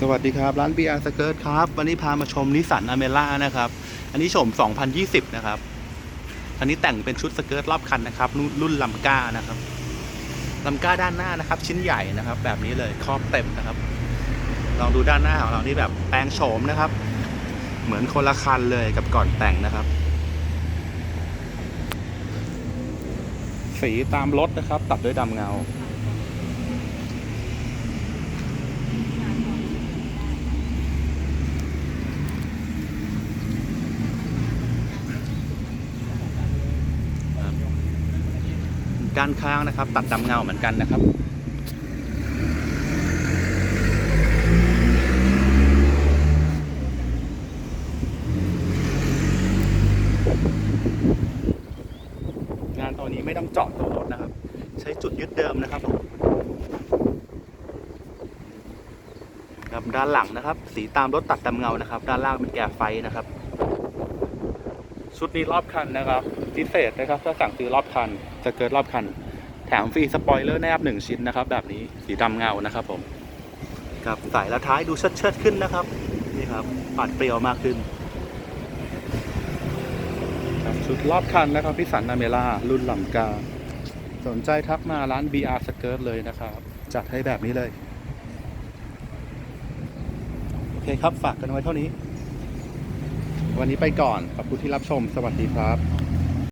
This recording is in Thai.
สวัสดีครับ ร้าน BR s k i r t ครับ วันนี้พามาชมนิสสันอเมร่านะครับ อันนี้ชม 2020 นะครับ อันนี้แต่งเป็นชุดสเกิร์ตรอบคันนะครับรุ่นรุ่นลัมก้านะครับลัมก้าด้านหน้านะครับ ชิ้นใหญ่นะครับ แบบนี้เลยครอบเต็มนะครับ ลองดูด้านหน้าของเรานี่แบบแปลงโฉมนะครับ เหมือนคนละคันเลยกับก่อนแต่งนะครับ สีตามรถนะครับ ตัดด้วยดำเงา ด้านข้างนะครับ ตัดดำเงาเหมือนกันนะครับงานตอนนี้ไม่ต้องเจาะตัวรถนะครับ ใช้จุดยึดเดิมนะครับผมครับด้านหลังนะครับ สีตามรถตัดดำเงานะครับ ด้านล่างเป็นแกะไฟนะครับ ชุดนี้รอบคันนะครับพิเศษนะครับถ้าสั่งซื้อรอบคันจะเกิดรอบคันแถมฟรีสปอยเลอร์แนบหนึ่งชิ้นนะครับ แบบนี้สีดำเงานะครับผมครับใส่แล้วท้ายดูเชิดเชิดๆขึ้นนะครับนี่ครับปัดเปรียวมากขึ้นครับชุดรอบคันนะครับพิสันนาเมล่ารุ่นลำกา สนใจทักมาร้าน BR Skirt เลยนะครับ จัดให้แบบนี้เลย โอเคครับฝากกันไว้เท่านี้ วันนี้ไปก่อน ขอบคุณที่รับชม สวัสดีครับ